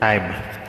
time.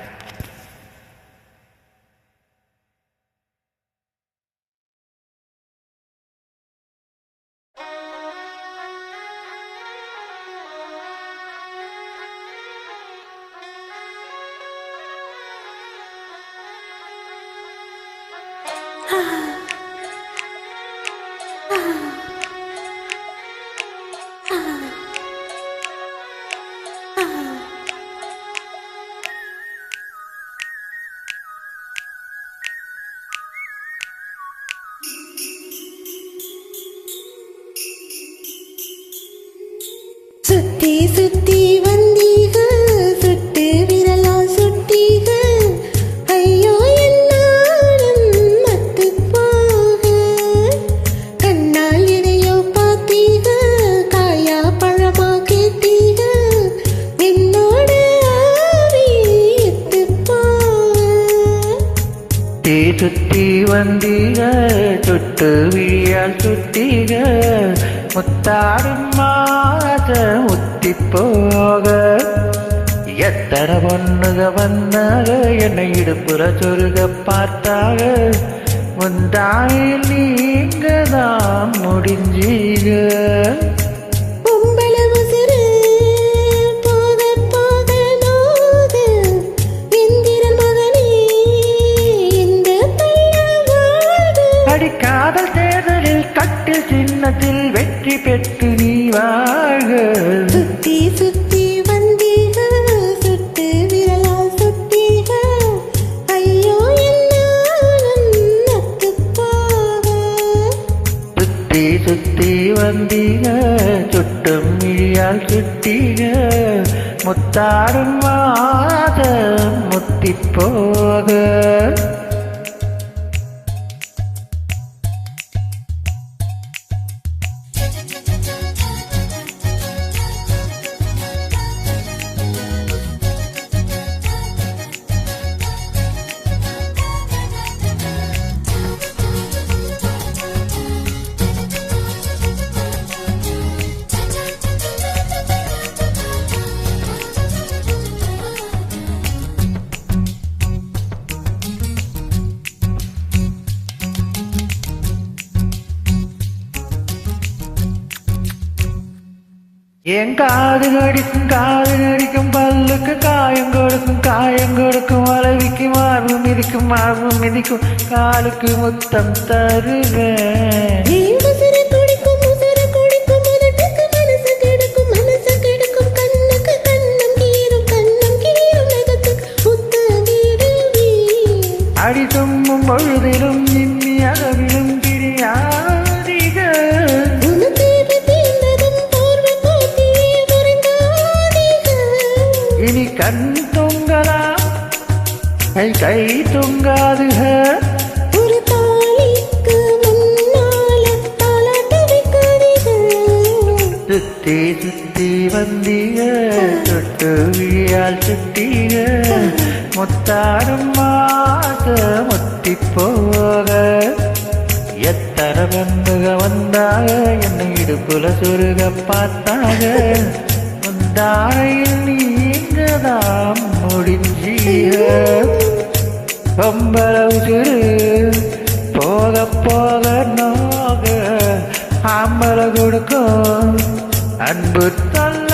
சுத்தி சுத்தி வந்தீக சுட்டு விழியால் சுட்டீக முத்தாடும் மாத முத்தி போக. எத்தனை பொண்ணுக வந்தாக என்னை இடுப்புற சொருக பார்த்தாக முந்தாயில் நீங்க தான் முடிஞ்சீங்க. கட்டில் சின்னத்தில் வெற்றி பெற்று நீ வாழ்க. சுத்தி சுத்தி வந்தீக சுட்டு விரலா சுட்டீக ஐயோ சுத்தி சுத்தி வந்தீங்க சுட்டும் இழியால் சுட்டீங்க முத்தாடும் மாத முத்தி போக. என் காது கடிக்கும் காது கடிக்கும் பல்லுக்கு காயம் கொடுக்கும் காயம் கொடுக்கும் வளவிக்கு மார்பு மிதிக்கும் மார்பு மிதிக்கும் காலுக்கு முத்தம் தருவேன். ஏன் உசுரு துடிக்கும் உசுரு குடிக்கும் கண் தொங்கலா? கை கை தொங்காதுக. சுத்தி சுத்தி வந்தீங்க தொட்டு விழியால் சுட்டீங்க முத்தாடும் மாத முத்தி போக. எத்தனை பெண்ணுக வந்தாக? என்னை இடுப்புல சுருக பார்த்தாக. முந்தானையில் நீங்க நாம் முடிஞ்சிய பொம்பள சிறு போக போக நோக அம்பளை கொடுக்கும் அன்பு தள்ள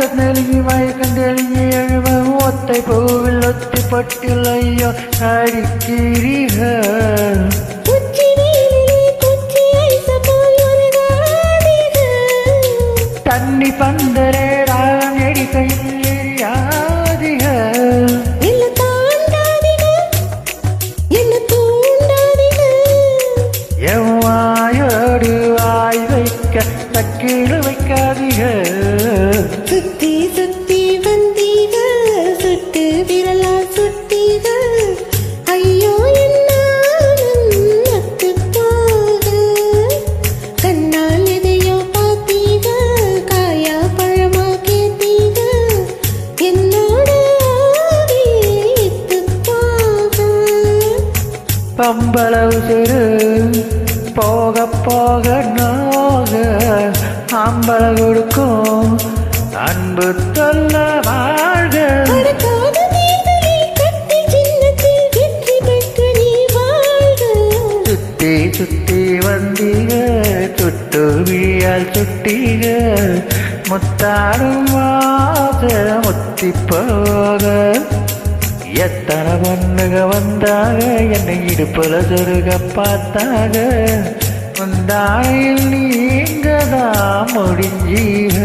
கிறங்கவும் மயக்கம் தெளிங்கி மயக்கம் தெளிங்கி எழுவ ஒத்தை பூவில் ஒத்தி பட்டில் ஐயோ அடிக்கிறீர்கள். பம்பளவு சிறு போக போக நோக ஆம்பள கொடுக்கும் அன்பு தொல்ல வாழ்க. சுத்தி சுத்தி வந்தீக சுட்டு விழியால் சுட்டீக முத்தாடும் முத்தி போக. எத்தனை பொண்ணுக வந்தாக? என்னை இடுப்புல சொருக பார்த்தாக. வந்தாயில் நீங்க தான் முடிஞ்சீக